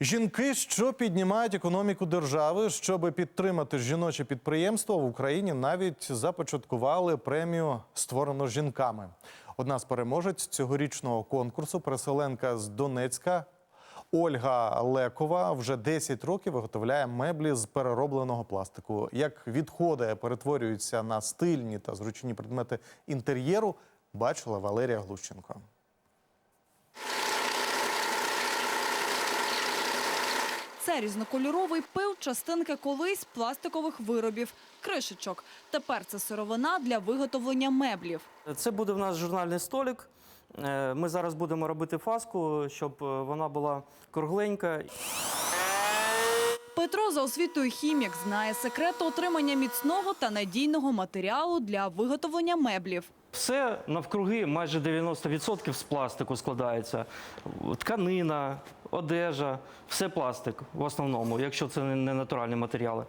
Жінки, що піднімають економіку держави, щоб підтримати жіноче підприємство в Україні, навіть започаткували премію створено жінками. Одна з переможець цьогорічного конкурсу, переселенка з Донецька Ольга Лекова, вже 10 років виготовляє меблі з переробленого пластику. Як відходи перетворюються на стильні та зручні предмети інтер'єру, бачила Валерія Глущенко. Це різнокольоровий пил частинки колись пластикових виробів, кришечок. Тепер це сировина для виготовлення меблів. Це буде в нас журнальний столик. Е, Ми зараз будемо робити фаску, щоб е, вона була кругленька. Петро за освітою хімік знає секрет отримання міцного та надійного матеріалу для виготовлення меблів. Все навкруги майже 90% з пластику складається. Тканина, одежа, все пластик в основному, якщо це не натуральні матеріали.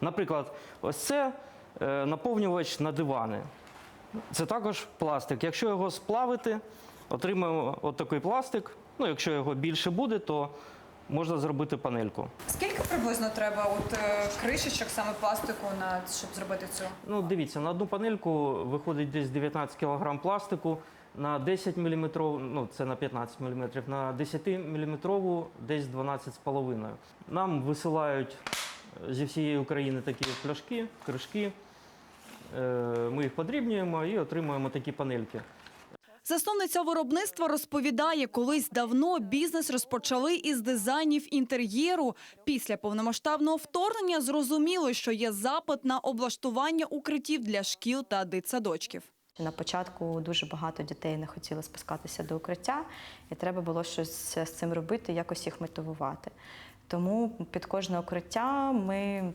Наприклад, ось це е, наповнювач на дивани. Це також пластик. Якщо його сплавити, отримаємо от такий пластик. Ну, якщо його більше буде, то можна зробити панельку. Скільки приблизно треба от е, кришечок саме пластику на щоб зробити цю? Ну, дивіться, на одну панельку виходить десь 19 кг пластику, на 10 мм, ну це на 15 мм, на 10 мм десь 12,5. Нам висилають е, зі всієї України такі пляшки, кришки. Е, Ми їх подрібнюємо і отримуємо такі панельки. Засновниця виробництва розповідає, колись давно бізнес розпочали із дизайнів інтер'єру. Після повномасштабного вторгнення зрозуміло, що є запит на облаштування укриттів для шкіл та дитсадочків. На початку дуже багато дітей не хотіли спускатися до укриття, і треба було щось з цим робити, якось їх мотивувати. Тому під кожне укриття ми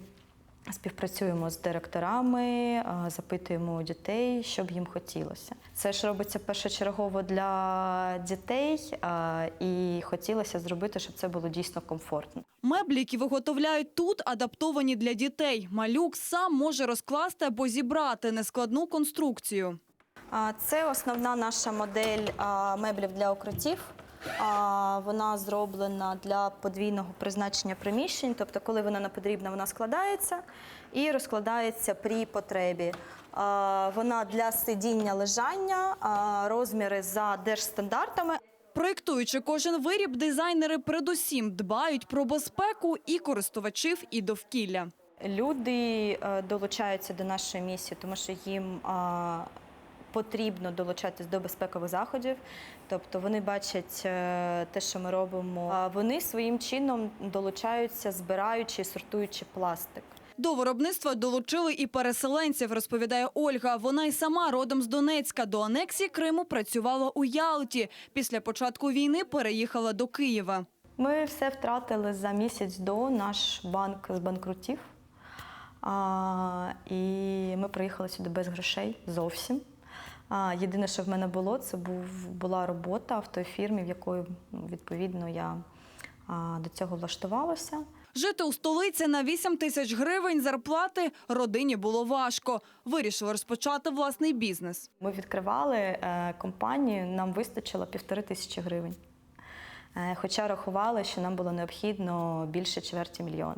співпрацюємо з директорами, запитуємо у дітей, що б їм хотілося. Це ж робиться першочергово для дітей, і хотілося зробити, щоб це було дійсно комфортно. Меблі, які виготовляють тут, адаптовані для дітей. Малюк сам може розкласти або зібрати нескладну конструкцію. Це основна наша модель меблів для укриттів. А, Вона зроблена для подвійного призначення приміщень, тобто, коли вона не потрібна, вона складається і розкладається при потребі. А, Вона для сидіння лежання, а, розміри за держстандартами. Проєктуючи кожен виріб, дизайнери передусім дбають про безпеку і користувачів, і довкілля. Люди е, долучаються до нашої місії, тому що їм а, потрібно долучатись до безпекових заходів. Тобто вони бачать е, те, що ми робимо. А вони своїм чином долучаються, збираючи і сортуючи пластик. До виробництва долучили і переселенців, розповідає Ольга. Вона й сама родом з Донецька. До анексії Криму працювала у Ялті. Після початку війни переїхала до Києва. Ми все втратили за місяць до наш банк збанкрутів. А, і ми приїхали сюди без грошей зовсім. А, єдине, що в мене було, це був, була робота в той фірмі, в якої ну, відповідно я до цього влаштувалася. Жити у столиці на 8 тисяч гривень зарплати родині було важко. Вирішили розпочати власний бізнес. Ми відкривали е, компанію, нам вистачило півтори тисячі гривень. Е, хоча рахували, що нам було необхідно більше чверті мільйона.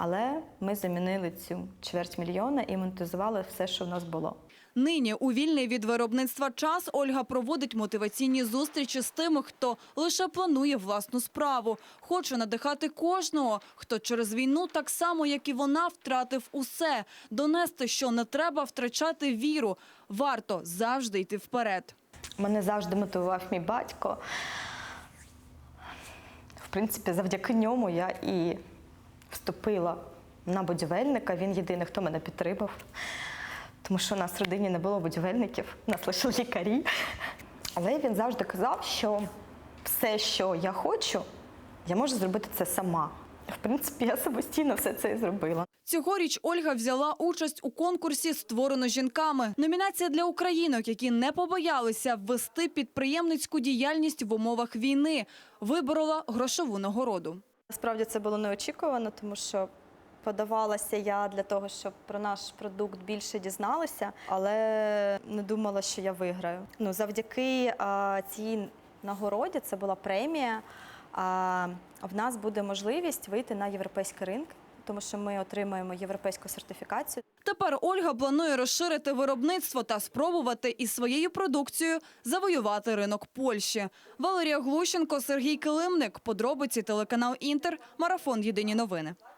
Але ми замінили цю чверть мільйона і монетизували все, що в нас було. Нині у вільний від виробництва час Ольга проводить мотиваційні зустрічі з тими, хто лише планує власну справу. Хоче надихати кожного, хто через війну так само, як і вона, втратив усе. Донести, що не треба втрачати віру. Варто завжди йти вперед. Мене завжди мотивував мій батько. В принципі, завдяки ньому я і вступила на будівельника. Він єдиний, хто мене підтримав. Тому що у нас в родині не було будівельників, нас лише лікарі. Але він завжди казав, що все, що я хочу, я можу зробити це сама. В принципі, я самостійно все це і зробила. Цьогоріч Ольга взяла участь у конкурсі «Створено жінками». Номінація для українок, які не побоялися ввести підприємницьку діяльність в умовах війни. Виборола грошову нагороду. Насправді це було неочікувано, тому що подавалася я для того, щоб про наш продукт більше дізналися, але не думала, що я виграю. Ну, завдяки а, цій нагороді це була премія. А в нас буде можливість вийти на європейський ринок, тому що ми отримаємо європейську сертифікацію. Тепер Ольга планує розширити виробництво та спробувати із своєю продукцією завоювати ринок Польщі. Валерія Глущенко, Сергій Килимник. Подробиці телеканал Інтер. Марафон Єдині новини.